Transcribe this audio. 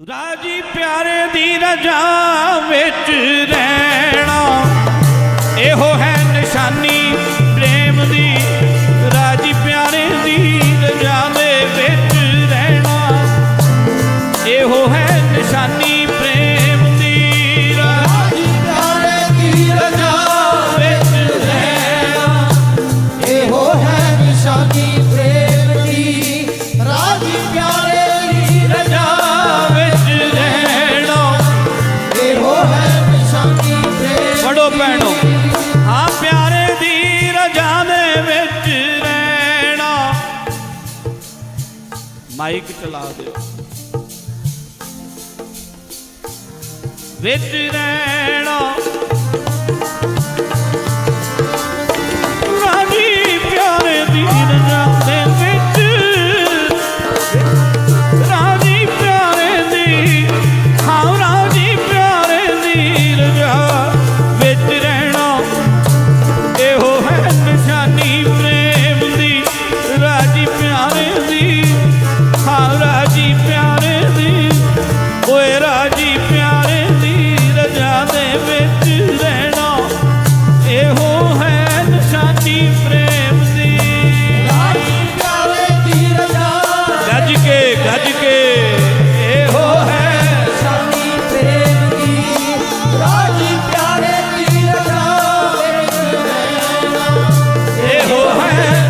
ਰਾਜੀ ਪਿਆਰੇ ਦੀ ਰਜਾ ਵਿੱਚ ਰਹਿਣਾ। ਪ੍ਰੇਮ ਭੈਣੋ ਆ ਪਿਆਰੇ ਦੀ ਰਜਾ ਦੇ ਵਿੱਚ ਰਹਿਣਾ। ਮਾਈਕ ਚਲਾ ਦਿਓ। ਵਿੱਚ ਰਹਿਣਾ।